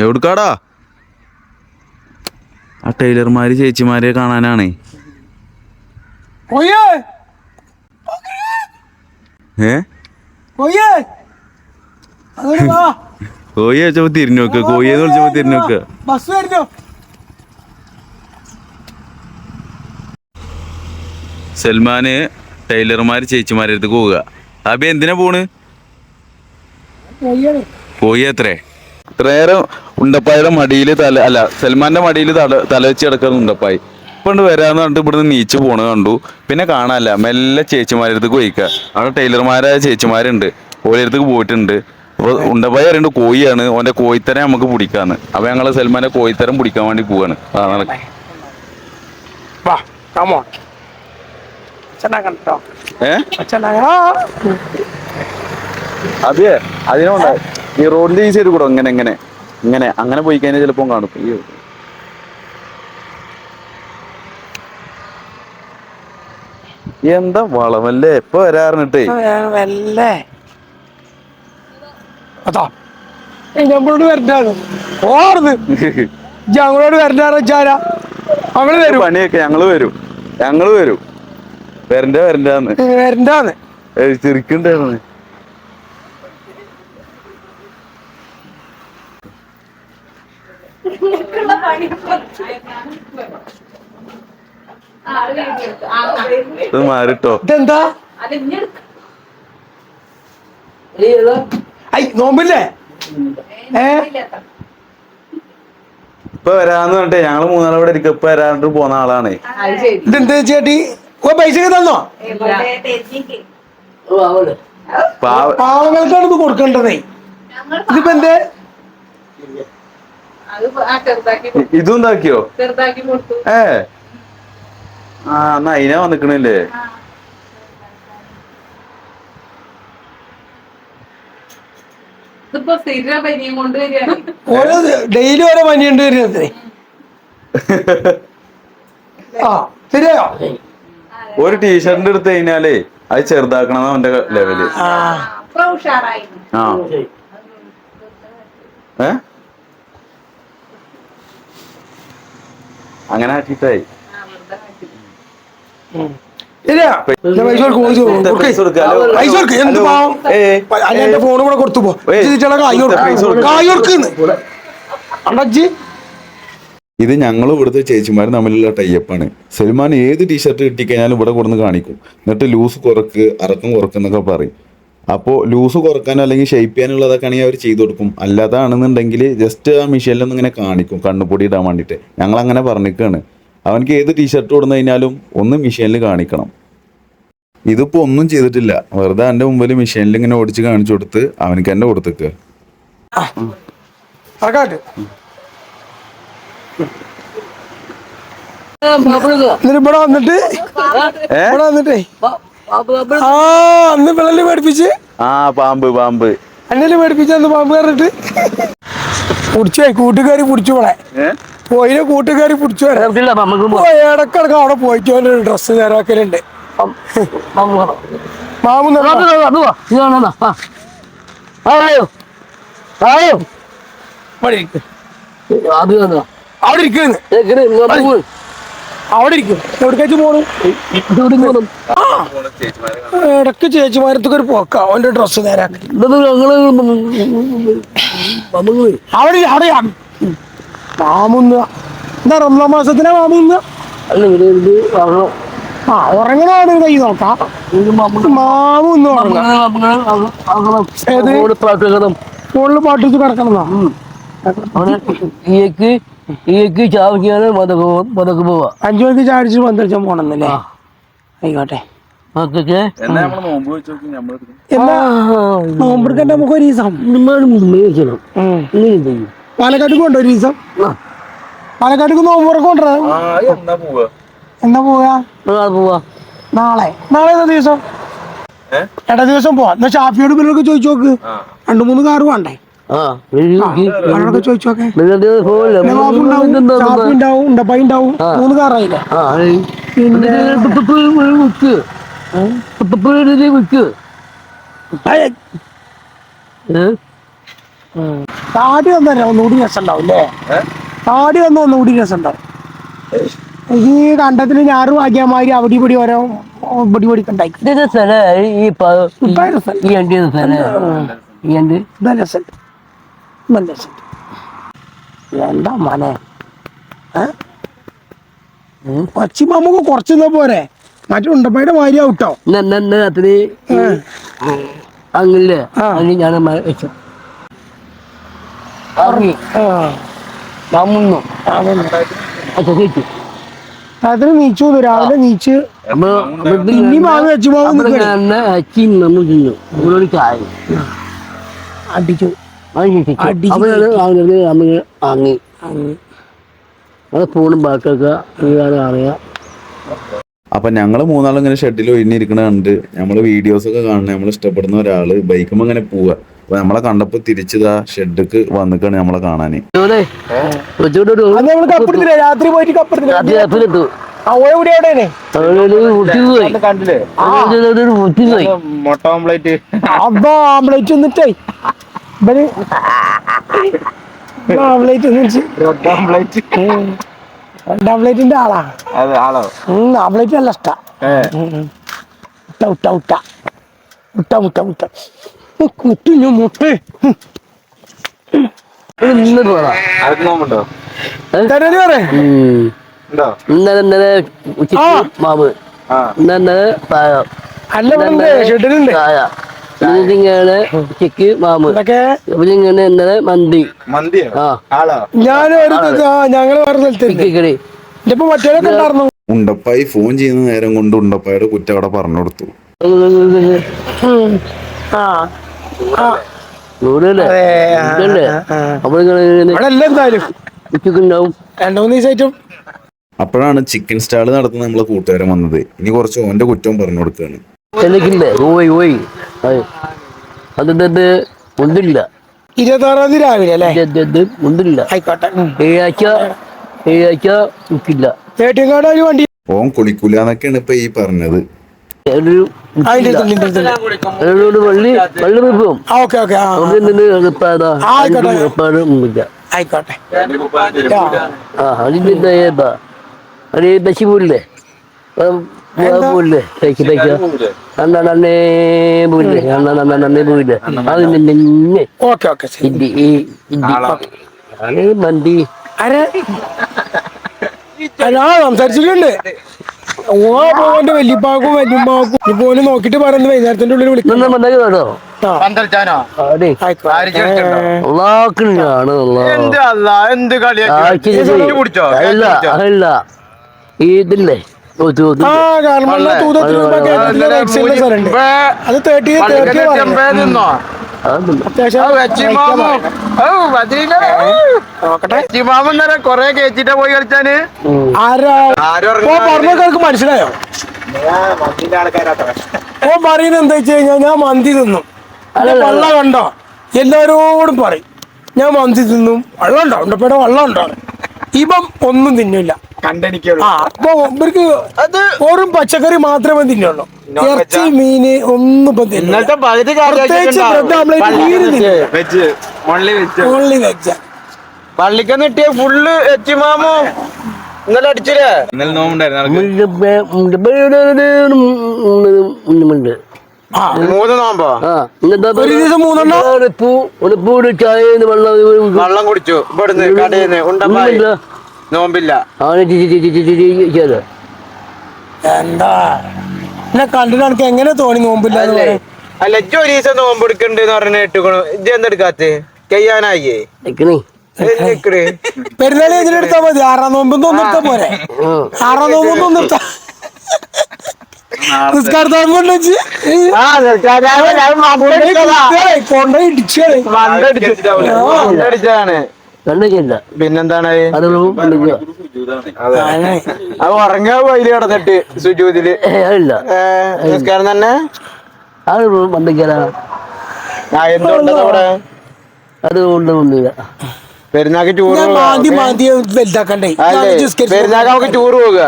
എവിടുക്കാടാ? ആ ടൈലർമാര് ചേച്ചിമാരെ കാണാനാണേ. ഏ? വെച്ചപ്പോ തിരിഞ്ഞു നോക്ക്. വിളിച്ചപ്പോ തിരിഞ്ഞു നോക്ക്. ബസ് വരുന്നു. സൽമാന് ടൈലർമാര് ചേച്ചിമാരെ അടുത്ത് പോവുക. അബി എന്തിനാ പോണ്? പോയി പോയി ഇത്ര ഇത്രയേറെ ഉണ്ടപ്പായുടെ മടിയിൽ തല അല്ല സൽമാന്റെ മടിയിൽ തല തല വെച്ച് കിടക്കുന്ന ഉണ്ടപ്പായി. ഇപ്പണ്ട് വരാന്ന് പറഞ്ഞിട്ട് ഇവിടുന്ന് നീച്ച് പോണ കണ്ടു. പിന്നെ കാണാനല്ല. മെല്ലെ ചേച്ചിമാരുടെ അടുത്ത് പോയിക്ക. അവിടെ ടൈലർമാരായ ചേച്ചിമാരുണ്ട്. ഓരോരുത്തേക്ക് പോയിട്ടുണ്ട്. അപ്പൊ ഉണ്ടപ്പായി അറിയണ്ട് കോയിയാണ് ഓന്റെ കോയിത്തരം നമുക്ക് പിടിക്കാന്ന്. അപ്പൊ ഞങ്ങൾ സൽമാന്റെ കോയിത്തരം പിടിക്കാൻ വേണ്ടി പോവാണ്. അതെ അതിനോണ്ടായി ഈ റോഡിന്റെ ഈ സൈഡ് കൂടെ എങ്ങനെ ഇങ്ങനെ. ഇങ്ങനെ അങ്ങനെ പോയി കഴിഞ്ഞാൽ ചിലപ്പോൾ കാണും. ഈ എന്താ വളമല്ലേ? ഇപ്പൊ അതാ ഞങ്ങളോട് വരണ്ടാണ് ഓർന്ന് ഞങ്ങളോട് വരണ്ടാന്ന് വെച്ചാരാ അവൾ വരും. പണിയൊക്കെ ഞങ്ങൾ വരും. ഞങ്ങൾ വരും. വരണ്ട വരണ്ടാന്ന്. വരണ്ടാന്ന്. ചിരിക്കണ്ടായിരുന്നു ഇത് മാറിട്ടോ. ഇതെന്താ? ഐ നോമ്പില്ലേ? ഏ? ഇപ്പൊ വരാന്ന് പറഞ്ഞേ ഞങ്ങൾ മൂന്നാളെ ഇവിടെ ഇരിക്കും. ഇപ്പൊ വരാണ്ട് പോന്ന ആളാണ്. ഇതെന്ത് ചേട്ടി? ഓ പൈസ ഒക്കെ തന്നോ പാവ പാവങ്ങൾക്കാണ് ഇത് കൊടുക്കേണ്ടതേ. ഇതിപ്പോ എന്തേ? ഇ- ഇതും ഇതാക്കിയോ? ഏ? ആ എന്നാ അതിനാ വന്നിക്കണില്ലേ? കൊണ്ട് ഓരോ ഡെയിലി ഓരോ പനി വരുന്നത് ആ ശരിയോ ഒരു ടീഷർട്ടിന്റെ എടുത്തു കഴിഞ്ഞാലേ അത് ചെറുതാക്കണം അവന്റെ ലെവൽ ആ ഏ അങ്ങനെ ആക്കിട്ടായി ശരിയാ ഞാൻ പൈസ കൊടുക്കും, പൈസ കൊടുക്കും. കൊടുക്ക്. പൈസ കൊടുക്ക്. ഹലോ. പൈസ കൊടുക്ക്. എന്ത് ഹലോ. പാവം ഏയ്. അല്ല എന്റെ ഫോണും കൂടെ കൊടുത്തു പോ ഏയ്. ഇതിട്ടുള്ള കായ് പൈസ ആക്കിട്ടായി ഇത് ഞങ്ങളും ഇവിടുത്തെ ചേച്ചിമാര് തമ്മിലുള്ള ടൈപ്പാണ് സൽമാൻ ഏത് ടീഷർട്ട് കിട്ടിക്കഴിഞ്ഞാലും ഇവിടെ കൊടുന്ന് കാണിക്കും. എന്നിട്ട് ലൂസ് കുറക്ക് അറക്കം കുറക്കുന്നൊക്കെ പറയും. അപ്പോൾ ലൂസ് കുറക്കാനോ അല്ലെങ്കിൽ ഷേപ്പ് ചെയ്യാനുള്ളതൊക്കെയാണെങ്കിൽ അവർ ചെയ്തു കൊടുക്കും. അല്ലാതാണെന്നുണ്ടെങ്കിൽ ജസ്റ്റ് ആ മെഷീനിലൊന്നും ഇങ്ങനെ കാണിക്കും. കണ്ണുപൊടി ഇടാൻ വേണ്ടിയിട്ട്. ഞങ്ങൾ അങ്ങനെ പറഞ്ഞിരിക്കുകയാണ് അവനക്ക് ഏത് ടീഷർട്ട് കൊടുന്നു കഴിഞ്ഞാലും ഒന്ന് മെഷീനിൽ കാണിക്കണം. ഇതിപ്പോൾ ഒന്നും ചെയ്തിട്ടില്ല. വെറുതെ എന്റെ മുമ്പിൽ മെഷീനിൽ ഇങ്ങനെ ഓടിച്ച് കാണിച്ചു കൊടുത്ത് അവനക്ക് തന്നെ കൊടുത്തേക്ക്. ഇവിടെ വന്നിട്ട്? ഏ ഇവിടെ വന്നിട്ടേ? ആ അന്ന് പിള്ളേര് പേടിപ്പിച്ച്. ആ പാമ്പ് പാമ്പ്. അന്നല്ലേ പേടിപ്പിച്ച് അന്ന് പാമ്പ് കയറിട്ട്. പുടിച്ചേ കൂട്ടുകാരി പിടിച്ചു പോളെ പോയി പോയിനെ കൂട്ടുകാരി പിടിച്ചു വരാം ഇടക്കിടക്ക് അവിടെ പോയിട്ട് ഡ്രസ് ഡ്രസ്സ് നേരാക്കലുണ്ട് മാമു. അവിടെ ഇരിക്കുന്നു അവിടെ ഇരിക്കും. എവിടേക്കാച്ച് പോണു? ആ. ഇടയ്ക്ക് ചേച്ചിമാരത്തൊക്കെ ഒരു പോക്ക. അവന്റെ ഡ്രസ് നേരാക്കി അവിടെ അവിടെ മാമുന്ന എന്താ റംസാൻ മാസത്തിനാ മാമുന്ന ആ ഉറങ്ങണമാണ് കൈ നോക്കാം. മാമുന്ന് ഉറങ്ങണം ഫോണിൽ പാട്ട് വെച്ച് കിടക്കണതാ. ഈക്ക് ഈക്ക് ചാവിക്കാണ് മതക്ക് മതക്ക് പോവാ. അഞ്ചു മണിക്ക് ചാടിച്ച് പോണെന്നല്ലേ? ആയിക്കോട്ടെ. മക്കൾക്ക് എന്നാ നമുക്ക് ഒരു ദിവസം. പാലക്കാട്ടിൽ കൊണ്ടോ ഒരു ദിവസം? പാലക്കാട്ടിക്ക് നോമ്പുറക്ക് കൊണ്ടുവരാ? ആ എന്നാ പോവാ? എന്നാ പോവാ? നാളെ പോവാ. നാളെ. നാളെ ഏതാ ദിവസം? ഏ? ദിവസം പോവാ. എന്നാ ഷാഫിയോട് പിന്നൊക്കെ ചോദിച്ചു നോക്ക്. രണ്ടു മൂന്ന് കാറ് വേണ്ടേ? അവരോടൊക്കെ ചോദിച്ചു നോക്കെ പോവല്ലേ പിന്നെ ബാബു ഉണ്ടാവും ഉണ്ടപ്പായി ഉണ്ടാവും മൂന്ന് കാറായില്ലേ? ഏയ്, ഏ? ഉം. താടി വന്നാൽ ഒന്നുകൂടി രസം ഉണ്ടാവും അല്ലേ? താടി വന്ന ഒന്നുകൂടി ഈ കണ്ടത്തിൽ ഞാറ് വാക്കിയമാതിരി അവിടെ ഇവിടെ ഓരോ പൊടി പൊടിക്ക് ഉണ്ടാക്കി രസം. ഇതാ എന്താ മനെ? പച്ചിമാമുക്ക് കുറച്ച് നിന്നാ പോരെ. മറ്റേ ഉണ്ടപ്പയുടെ മാതിരി ഔട്ടോ രാത്രി അങ്ങില്ലേ? ആ. അങ്ങ് ഞാൻ വെച്ചു. ഇറങ്ങി അച്ഛൻ കഴിച്ചു അതിന് നീച്ചു. രാവിലെ നീച്ച്. ഇനി മാവ് വെച്ച് തിന്നു. അടിച്ചു. നമ്മൾ അത് ബാക്കൊക്കെ അറിയാം. അപ്പൊ ഞങ്ങൾ മൂന്നാളും ഇങ്ങനെ ഷെഡിൽ ഒഴിഞ്ഞിരിക്കണ കണ്ട് നമ്മൾ വീഡിയോസ് ഒക്കെ കാണുന്ന നമ്മൾ ഇഷ്ടപ്പെടുന്ന ഒരാൾ ബൈക്കുമ്പോ ഇങ്ങനെ പോവാ. അപ്പൊ നമ്മളെ കണ്ടപ്പോ തിരിച്ചതാ ഷെഡിക്ക് വന്നിക്കാണ് നമ്മളെ കാണാന്. നമ്മൾ രാത്രി പോയിട്ട് കണ്ടില്ലേ? മുട്ടിപ്പോയി മുട്ട ഓംപ്ലേറ്റ് അതാ ആംബ്ലേറ്റ് വന്നിട്ടേ. ഇവർ ആളാ. അത് ആളോ. ഉം ആംബ്ലേറ്റ് നല്ല ഇഷ്ടാ. ഏ. മുട്ട മുട്ട മുട്ട മുട്ട മുട്ട മുട്ട കുട്ടിഞ്ഞു മുട്ട. നിന്നിട്ട് പോടാ അതൊക്കെ നോമ്പുണ്ടോ? തരൽ പറയേ ഉണ്ടോ? ഇന്നലെ ഇന്നലെ ഉച്ചയ്ക്ക് ആ. മാവ്. ഇന്നലെ അല്ല ഷെഡിലുണ്ട്. ഇതിങ്ങനെ ഇവരിങ്ങനെ ഇന്നലെ മന്തി. ഞാൻ വേറെ മറ്റേതൊക്കെ ഉണ്ടായിരുന്നു? ഉണ്ടപ്പായി ഫോൺ ചെയ്യുന്ന നേരം കൊണ്ട് ഉണ്ടപ്പായുടെ കുറ്റം അവിടെ പറഞ്ഞു കൊടുത്തു അപ്പോഴാണ് ചിക്കൻ സ്റ്റാൾ നടത്തുന്ന നമ്മളെ കൂട്ടുകാരൻ വന്നത്. ഇനി കുറച്ച് ഓന്റെ കുറ്റവും പറഞ്ഞു കൊടുക്കുകയാണ് ഓയ് ഓയ്. അതിന്റെ തീയതി രാവിലെ അല്ലേ? ആയിക്കോട്ടെ. ഏഴാഴ്ച ഏഴാഴ്ച നിൽക്കില്ല ഒരു വണ്ടി. ഓൻ കുളിക്കൂല എന്നൊക്കെയാണ് ഇപ്പൊ ഈ പറഞ്ഞത്. വള്ളി വള്ളി ഓക്കെ ഓക്കെ ആയിക്കോട്ടെ. ആ അതിന്റെ ബസ് പോലില്ലേ അണ്ണേ പോയില്ലേ അണ്ണേ പോയില്ലേ അത് നിന്നെ ഓക്കെ ഓക്കെ സംസാരിച്ചിട്ടുണ്ട്. ഓ പോവന്റെ വല്യപ്പാക്കും വല്യമ്മാക്കും ഇപ്പൊ ഓന് നോക്കിട്ട് പറയുന്നത് വൈകുന്നേരത്തിന്റെ ഉള്ളിൽ വിളിക്കും. നന്ന മന്ദാക്കി കേട്ടോ? ആ, പന്തളിച്ചാനോ? അതെ ആയിക്കോട്ടെ. ഉള്ളാക്കിനാണ് എന്ത് അല്ല എന്ത് കളിയാ കുടിച്ചോ? അല്ല അല്ല. ഈ ഇതില്ലേ? അത് തേർട്ടി തേർട്ടി കൊറേ കേച്ചിട്ടാ പോയി കളിച്ചാന്. പറഞ്ഞവർക്ക് മനസ്സിലായോ? ഓ പറയുന്നത് എന്താ വെച്ച് കഴിഞ്ഞാൽ ഞാൻ മന്തി തിന്നും. അല്ല വെള്ളം കണ്ടോ? എല്ലാരോടും പറയും. ഞാൻ മന്തി തിന്നും. വെള്ളം ഉണ്ടോ? ഉണ്ടപ്പേടെ വെള്ളം ഉണ്ടോ? ഇപ്പം ഒന്നും തിന്നില്ല. ആ അപ്പൊ ഇവർക്ക് വെറും പച്ചക്കറി മാത്രമേ തിന്നുള്ളൂ. ഇറച്ചി മീന് ഒന്നും ഇപ്പം തിന്നില്ല. ഇന്നത്തെ പകുതി പ്രത്യേകിച്ച് ബ്രെഡ് ആംപ്ലേറ്റ് തീരെ തിന്നില്ല. വെച്ച് പള്ളിക്കൊന്ന് കിട്ടിയ ഫുള്ള് എച്ചിമാമോ ഇന്നലെ അടിച്ചില്ലേ? ഇന്നലെ നോമ്പുണ്ടായിരുന്നു മൂന്ന് നോമ്പോ ഒരു ദിവസം മൂന്നെണ്ണം? ചായ വെള്ളം വെള്ളം കുടിച്ചു. ഇവിടുന്ന് കടയിൽ നിന്ന് ഉണ്ടപ്പായി. നോമ്പില്ല. അവനെ എന്താ? എന്നെ കണ്ടിട്ട് എനിക്ക് എങ്ങനെ തോന്നി നോമ്പില്ല അല്ലേ? ഇജ്ജ് ഒരു ദിവസം നോമ്പ് എടുക്കണ്ട് എന്ന് പറഞ്ഞ ഇട്ടുക്കണു. ഇജ്ജ് എന്തെടുക്കാത്ത കയ്യാനായിേ പെരുന്നാളി ഇതിലെടുത്താ മതി. ആറാം നോമ്പ് തോന്നിട്ടാ പോരെ. ആറാം നോമ്പ് ഒന്നെടുത്താ നിസ്കാരത്താൻ കൊണ്ട് പിന്നെന്താണ്? അത് ഉറങ്ങാ പോയിൽ കിടന്നിട്ട് സുജൂതിൽ? നിസ്കാരം തന്നെ? എന്തുകൊണ്ടത് അവിടെ? കൊണ്ടില്ല പെരുന്നാക്ക് ടൂർ പെരുന്നാക്ക് നമുക്ക് ടൂർ പോകുക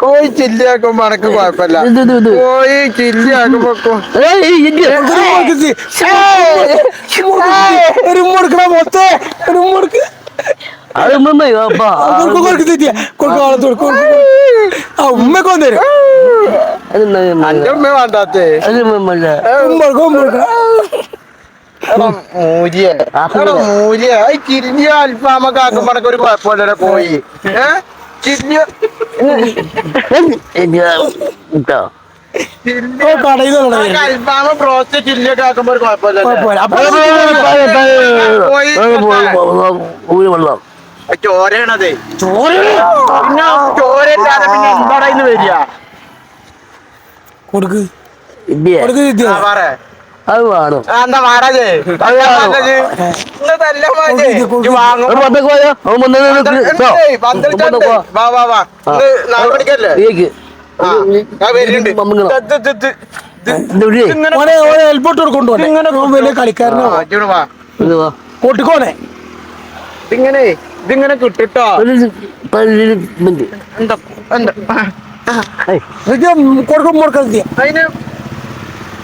കോഴി അനക്ക് കുഴപ്പമില്ല. കോഴി മൊത്തേ അത് ഉമ്മ ഉമ്മക്ക് വന്നേരും. അത് ഉമ്മ വേണ്ടാത്തേ. ഉമ്മക്ക് മൂലിയ ചില്ലിയ അൽഫാമൊക്കെ ആക്കുമ്പോ അനക്ക് ഒരു കുഴപ്പമില്ലല്ലോ കോഴി ഏ? ചില്ലിയ കേട്ടോ ഓ കടയിൽ നിന്നുള്ള അൽഫാമ ബ്രോസ്റ്റ് ചില്ലിയൊക്കെ ആക്കുമ്പോ ഒരു കുഴപ്പമില്ലല്ലോ കുഴപ്പമില്ല. അപ്പൊ ഊര് വെള്ളം. ചോരയാണതേ. ചോര പിന്നെ ചോരയില്ലാതെ പിന്നെ എന്താടാ ഇന്ന് വരിക? കൊടുക്ക്. പറ. അത് വേണം. എന്താ? മാറാജേ കൊണ്ടുപോകണേ കളിക്കാരനോ. കൊട്ടിക്കോനെ. ഇതിങ്ങനെ ഇതിങ്ങനെ കിട്ടിട്ടോ? എന്താ എന്താ? കൊടുക്കും കൊടുക്കാൻ അതിന്